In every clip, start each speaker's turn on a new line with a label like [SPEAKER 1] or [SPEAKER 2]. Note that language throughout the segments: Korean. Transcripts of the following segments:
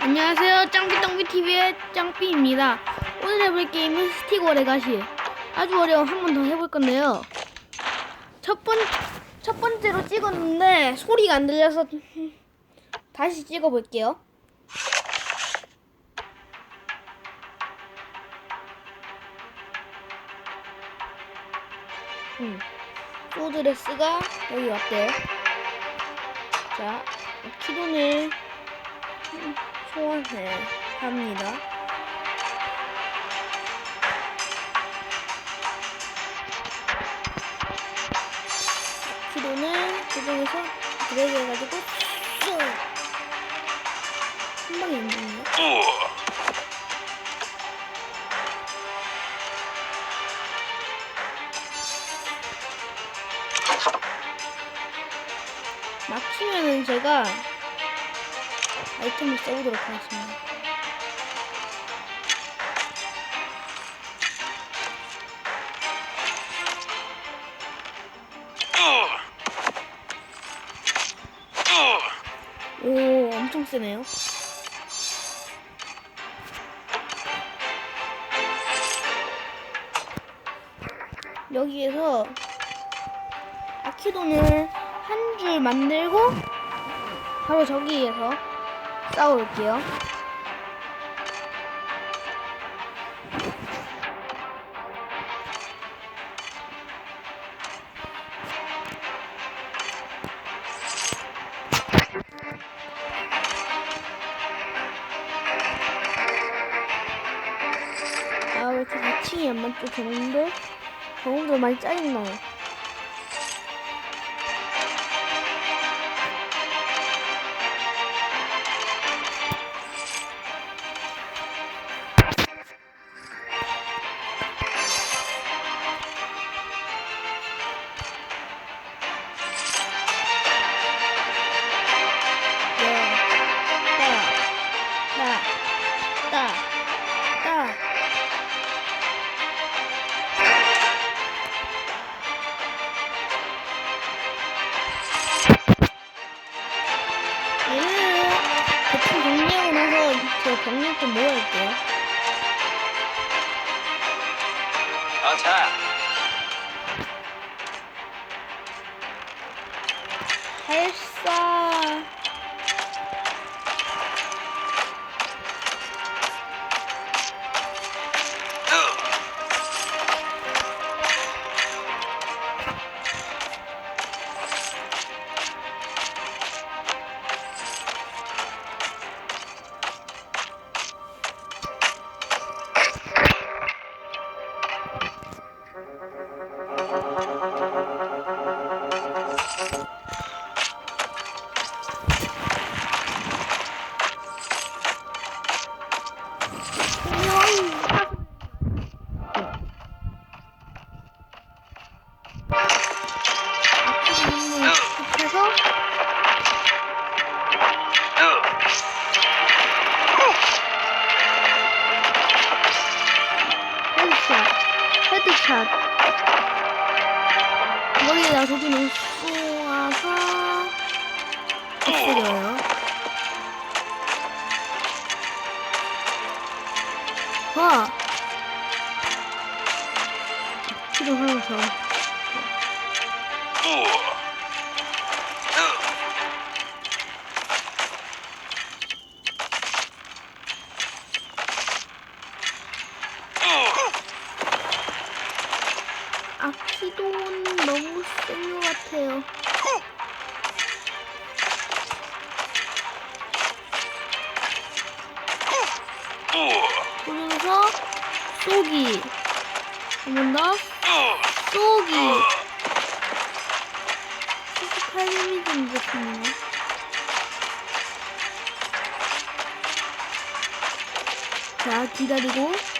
[SPEAKER 1] 안녕하세요. 짱비짱비TV의 짱비입니다. 오늘 해볼 게임은 스티거 레가시. 아주 어려운 한번 더 해볼 건데요. 첫 번, 첫 번째로 찍었는데 소리가 안 들려서 다시 찍어볼게요. 음, 소드레스가 여기 왔대요. 자, 키돈을 소환해 합니다. 키로는 조정해서 드래그 해가지고 쏙! 한 방에 안 죽네. 막히면은 제가 아이템을 써보도록 하겠습니다. 오, 엄청 세네요. 여기에서 아키돈을 한 줄 만들고 바로 저기에서 싸워올게요. 아, 왜 이렇게 4층이 안 맞죠? 경험도? 경험도 많이 짜증나요. 제 병력 좀 모아올게요.
[SPEAKER 2] 어차
[SPEAKER 1] 발사. 머리에다 도끼를 쏘아서 엎드려요. 와! 더. 그러면서 쏘기. 한번 더. 쏘기. 78mm 정도 됩니다. 자 기다리고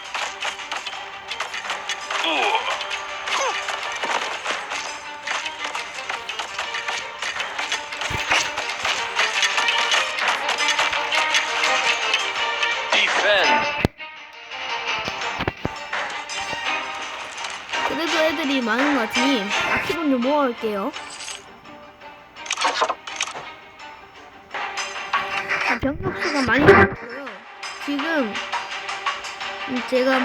[SPEAKER 1] 애들이 많은 것 같으니 아키돈 좀 모아올게요. 자, 병력 피가 많이 났고요. 지금 음, 제가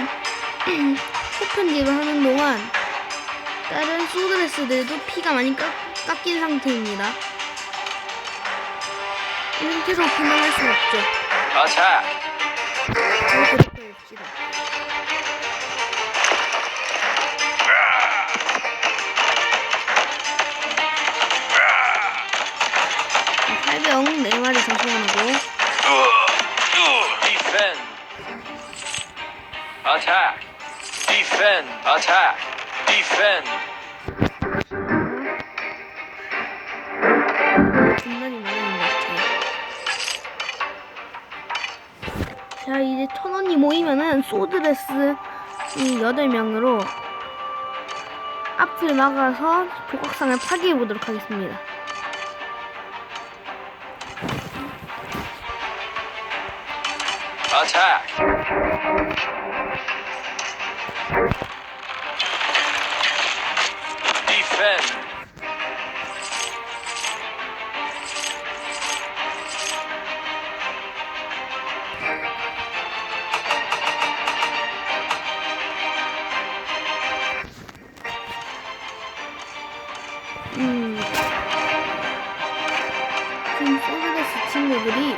[SPEAKER 1] 소편집을 하는 동안 다른 소드레스들도 피가 많이 깎, 깎인 상태입니다. 이 상태에서 그만할 수 없죠. 잘
[SPEAKER 2] Attack. Defend. Attack. Defend.
[SPEAKER 1] 많은 것. 자, 이제 천 원이 모이면은 소드레스 이 여덟 명으로 앞을 막아서 조각상을 파괴해 보도록 하겠습니다.
[SPEAKER 2] Attack. Defend.
[SPEAKER 1] 음. 지금 소드레스 친구들이.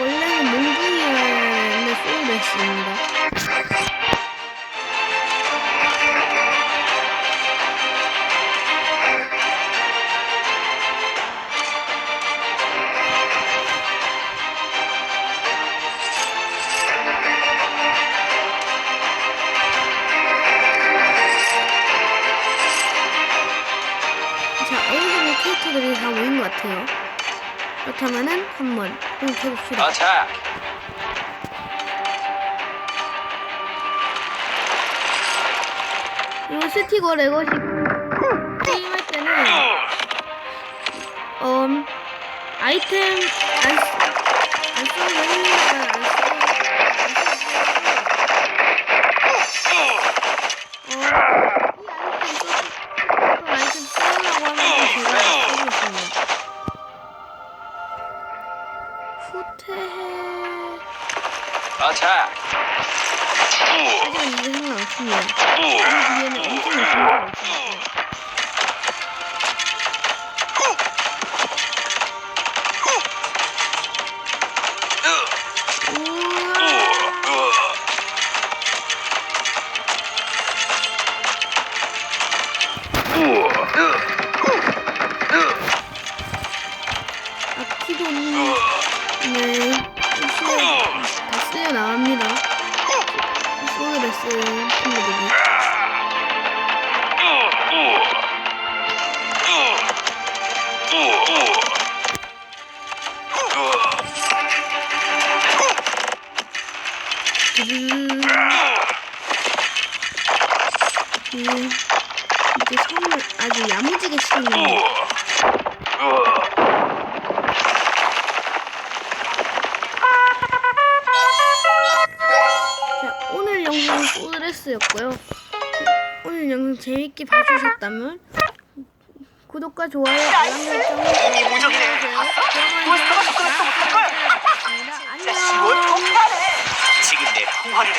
[SPEAKER 1] 원래는 몽둥이였는데 소드레스입니다. 캐릭터들이 다 모인 것 같아요. 그렇다면은 한번 공격해봅시다.
[SPEAKER 2] Attack.
[SPEAKER 1] 이 스티거 레거시 게임할 때는 음 아이템
[SPEAKER 2] Attack.
[SPEAKER 1] 하지만 이제 상관없습니다 이 뒤에는 엄청난 증거가 있습니다 우와 아키도 없는 네 쓰여 다 쓰여 나갑니다 소드레스 친구들이 드르르 소드레스였고요. 오늘 영상 재밌게 봐주셨다면 구독과 좋아요, 알람 설정을 눌러주세요. 그러면 뵙겠습니다.
[SPEAKER 3] 진짜 10월
[SPEAKER 1] 안녕.